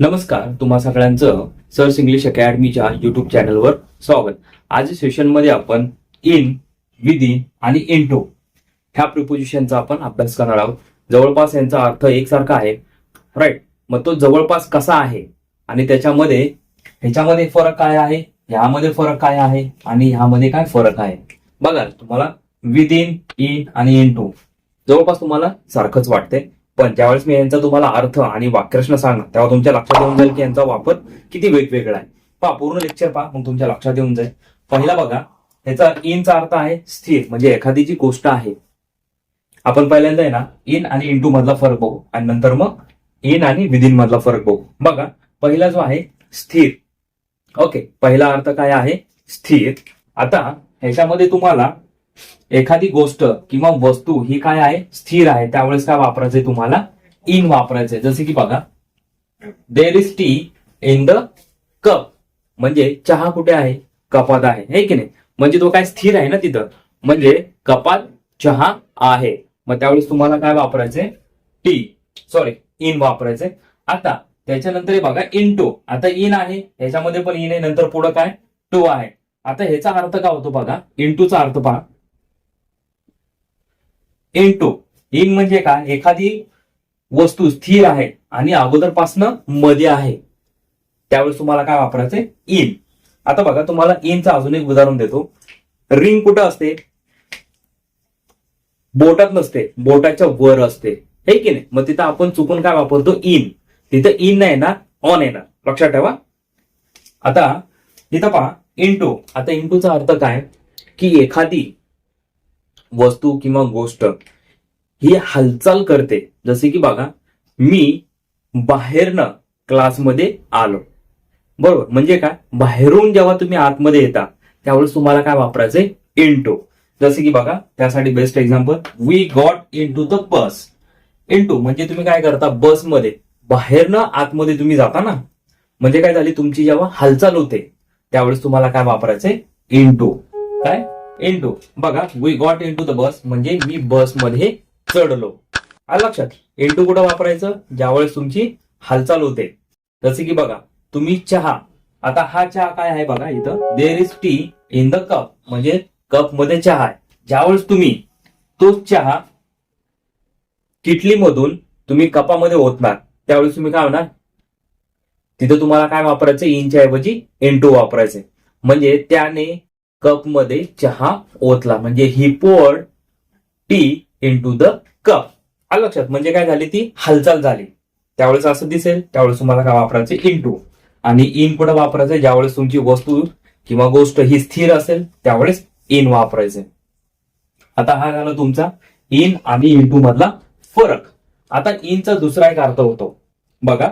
नमस्कार तुम्हा सगळ्यांचं सर्स इंग्लिश अकॅडमीच्या युट्यूब चॅनलवर स्वागत. आज सेशनमध्ये आपण इन विदिन आणि इंटू ह्या प्रिपोजिशनचा आपण अभ्यास करणार आहोत. जवळपास यांचा अर्थ एकसारखा आहे. राईट मग तो जवळपास कसा आहे? आणि त्याच्यामध्ये ह्याच्यामध्ये फरक काय आहे? ह्यामध्ये फरक काय आहे? आणि ह्यामध्ये काय फरक आहे? बघा तुम्हाला विदिन इन आणि इंटू जवळपास तुम्हाला सारखंच वाटते पण ज्यावेळेस मी यांचा तुम्हाला अर्थ आणि वाक्यरचना सांगणार तेव्हा तुमच्या लक्षात येऊन जाईल की यांचा वापर किती वेगवेगळा आहे. पहा पूर्ण लेक्चर पहा मग तुमच्या लक्षात येऊन जाईल. पहिला बघा ह्याचा इनचा अर्थ आहे स्थिर म्हणजे एखादी जी गोष्ट आहे. आपण पहिल्यांदा आहे ना इन आणि इंटू मधला फरक बघू. आणि नंतर मग इन आणि विदिन मधला फरक बघू. बघा पहिला जो आहे स्थिर. ओके पहिला अर्थ काय आहे? स्थिर. आता ह्याच्यामध्ये तुम्हाला एखादी गोष्ट किंवा वस्तू ही काय आहे? स्थिर आहे. त्यावेळेस काय वापरायचंय तुम्हाला? इन वापरायचंय जसे की बघा there is tea in the cup म्हणजे चहा कुठे आहे? कपात आहे. हे की नाही? म्हणजे तो काय स्थिर आहे ना तिथं? म्हणजे कपात चहा आहे. मग त्यावेळेस तुम्हाला काय वापरायचंय? टी सॉरी इन वापरायचंय. आता त्याच्यानंतर बघा इन टू आता इन आहे. ह्याच्यामध्ये पण इन आहे. नंतर पुढं काय? टू आहे. आता ह्याचा अर्थ काय होतो बघा? इंटूचा अर्थ पहा. इंटू इन म्हणजे काय? एखादी वस्तू स्थिर आहे आणि अगोदरपासनं मध्ये आहे. त्यावेळेस तुम्हाला काय वापरायचंय? इन आता बघा तुम्हाला इनचं अजून एक उदाहरण देतो. रिंग कुठं असते? बोटात नसते. बोटाच्या वर असते. हे की नाही? मग तिथं आपण चुकून काय वापरतो? इन तिथं इन नाही ना ऑन येणार. लक्षात ठेवा. आता इथं पहा इंटू आता इंटूचा अर्थ काय? की एखादी वस्तू किंवा गोष्ट ही हालचाल करते. जसे की बघा मी बाहेरनं क्लासमध्ये आलो. बरोबर? म्हणजे काय? बाहेरून जेव्हा तुम्ही आतमध्ये येता त्यावेळेस तुम्हाला काय वापरायचंय? इंटू जसे की बघा त्यासाठी best example we got into the bus into म्हणजे तुम्ही काय करता? बसमध्ये बाहेरनं आतमध्ये तुम्ही जाता ना म्हणजे काय झाली? तुमची जेव्हा हालचाल होते त्यावेळेस तुम्हाला काय वापरायचंय? इंटू काय? इंटू बघा we got into the bus म्हणजे मी बसमध्ये चढलो. आलं लक्षात? इंटू कुठं वापरायचं? ज्यावेळेस तुमची हालचाल होते. जसे की बघा तुम्ही चहा. आता हा चहा काय आहे बघा इथं? There is tea in the cup म्हणजे कपमध्ये चहा आहे. ज्यावेळेस तुम्ही तो चहा किटलीमधून तुम्ही कपामध्ये ओतणार त्यावेळेस तुम्ही काय होणार? तिथं तुम्हाला काय वापरायचं? इंच्या ऐवजी इंटू वापरायचे. म्हणजे त्याने कपमध्ये चहा ओतला. म्हणजे he poured tea into the cup आलं लक्षात? म्हणजे काय झाली ती? हालचाल झाली. त्यावेळेस असं दिसेल त्यावेळेस तुम्हाला काय वापरायचं? इंटू आणि इन कुठं वापरायचं? ज्यावेळेस तुमची वस्तू किंवा गोष्ट ही स्थिर असेल त्यावेळेस इन वापरायचे. आता हा झाला तुमचा इन आणि इंटू मधला फरक. आता इनचा दुसरा एक अर्थ होतो. बघा.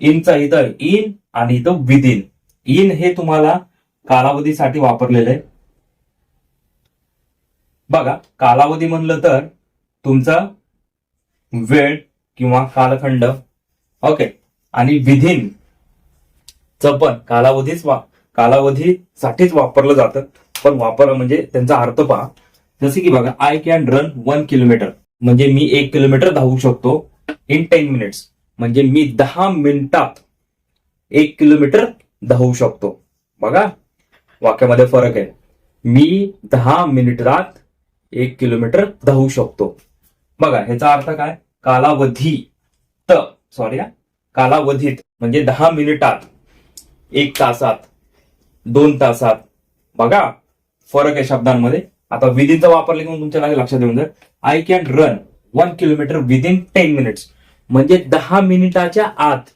इनचा इथं इन आणि इथं विदिन इन हे तुम्हाला कालावधीसाठी वापरलेलं आहे. बघा कालावधी म्हणलं तर तुमचा वेळ किंवा कालखंड ओके आणि विधीन च पण कालावधीच वा कालावधीसाठीच वापरलं जातं. पण वापर म्हणजे त्यांचा अर्थ पहा. जसे की बघा I can run one kilometre म्हणजे मी एक किलोमीटर धावू शकतो इन टेन मिनिट्स म्हणजे मी दहा मिनिटात एक किलोमीटर धावू शकतो. बघा वाक्यामध्ये फरक आहे. मी दहा मिनिटात एक किलोमीटर धावू शकतो. बघा ह्याचा अर्थ काय? कालावधी. त सॉरी कालावधीत म्हणजे दहा मिनिटात. एक तासात. दोन तासात. बघा फरक आहे शब्दांमध्ये. आता विधीचा वापरले की तुमच्या लागेल लक्षात येऊन जाईल. I can run one kilometre within ten minutes म्हणजे दहा मिनिटाच्या आत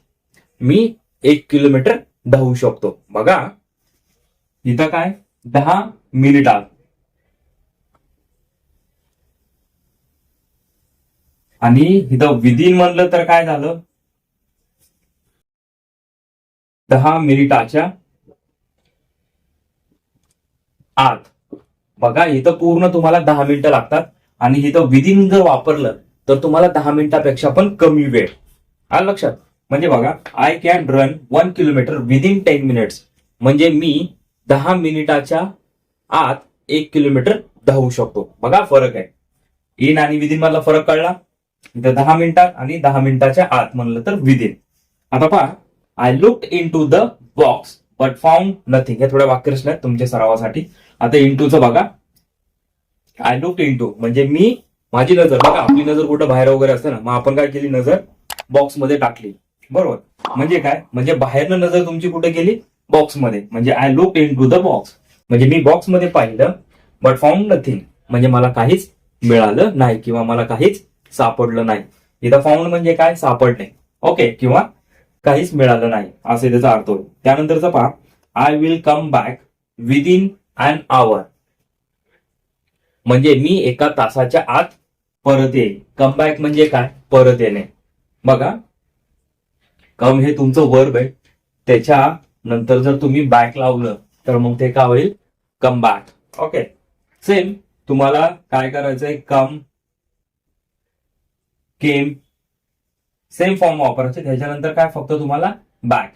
मी एक किलोमीटर धावू शकतो. बघा इथं काय? दहा मिनिटात आणि इथं विदिन म्हणलं तर काय झालं? दहा मिनिटाच्या आत. बघा इथं पूर्ण तुम्हाला दहा मिनिटं लागतात. आणि इथं विदिन जर वापरलं तर तुम्हाला दहा मिनिटापेक्षा पण कमी वेळ. आलं लक्षात? म्हणजे बघा I can run one kilometre within ten minutes म्हणजे मी दहा मिनिटाच्या आत एक किलोमीटर धावू शकतो. बघा फरक आहे. इन आणि विदिन मधला फरक कळला? इथं दहा मिनिटात आणि दहा मिनिटाच्या आत म्हणलं तर विदिन. आता पहा I look into the box but found nothing हे थोड्या वाक्यरचना आहेत तुमच्या सरावासाठी. आता इंटूचं बघा. आय लुक इन टू म्हणजे मी माझी नजर बघा आपली नजर कुठं बाहेर वगैरे असते ना मग आपण काय केली? नजर बॉक्समध्ये टाकली. बरोबर? म्हणजे काय? म्हणजे बाहेरनं नजर तुमची कुठे गेली बॉक्समध्ये म्हणजे I look into the box म्हणजे मी बॉक्समध्ये पाहिलं बट फाउंड नथिंग म्हणजे मला काहीच मिळालं नाही किंवा मला काहीच सापडलं नाही. इथं फाउंड म्हणजे काय? सापडणे. ओके किंवा काहीच मिळालं नाही. असे त्याचा अर्थ होईल. त्यानंतरचा पहा. I will come back within an hour म्हणजे मी एका तासाच्या आत परत येईल कम बॅक म्हणजे काय? परत येणे. बघा. कम हे तुमचं वर्ब आहे. त्याच्या नंतर जर तुम्ही बॅक लावलं तर मग ते काय होईल? कम बॅक ओके सेम तुम्हाला काय करायचंय? कम केम सेम फॉर्म वापरायचे. त्याच्यानंतर काय फक्त तुम्हाला? Back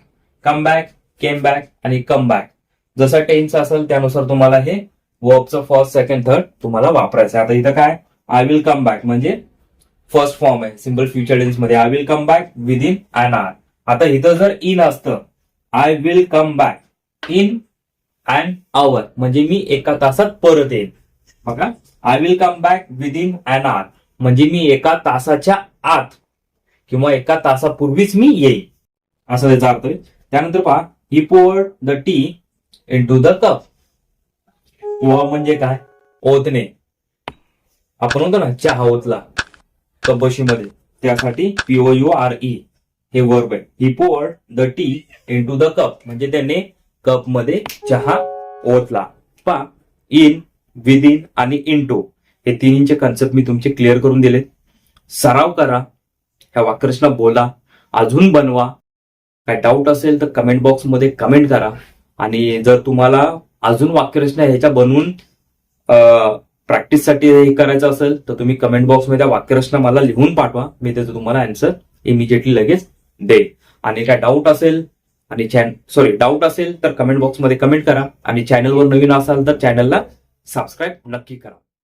come back came back आणि कम बॅक जसं टेन्स असेल त्यानुसार तुम्हाला हे वर्बचं फर्स्ट सेकंड थर्ड तुम्हाला वापरायचं आता इथं काय? आय विल कम बॅक म्हणजे फर्स्ट फॉर्म आहे. Simple future टेन्समध्ये I will come back within an hour आता इथं जर इन असतं I will come back in and hour म्हणजे मी एका तासात परत येईल बघा. I will come back within an hour म्हणजे मी एका तासाच्या आत किंवा एका तासापूर्वीच मी येईन. असं त्याचा अर्थ त्यानंतर पहा. He pour the tea into the cup pour म्हणजे काय? ओतणे. आपण होतो ना चहा ओतला. कपशीमध्ये त्यासाठी P O U R E verb आहे he poured the tea into the cup म्हणजे त्याने कपमध्ये चहा ओतला. पा इन विदिन आणि इन टू हे तिन्हीचे कन्सेप्ट मी तुमचे क्लिअर करून दिले सराव करा ह्या वाक्यरचना बोला अजून बनवा. काय डाऊट असेल तर कमेंट बॉक्समध्ये कमेंट करा. आणि जर तुम्हाला अजून वाक्यरचना ह्याच्या बनवून प्रॅक्टिससाठी हे करायचं असेल तर तुम्ही कमेंट बॉक्समध्ये त्या वाक्यरचना मला लिहून पाठवा. मी त्याचं तुम्हाला आन्सर इमिजिएटली लगेच दे. आणि काय डाऊट असेल आणि चॅन सॉरी डाऊट असेल तर कमेंट बॉक्समध्ये कमेंट करा. आणि चॅनलवर नवीन असाल तर चॅनलला सबस्क्राईब नक्की करा.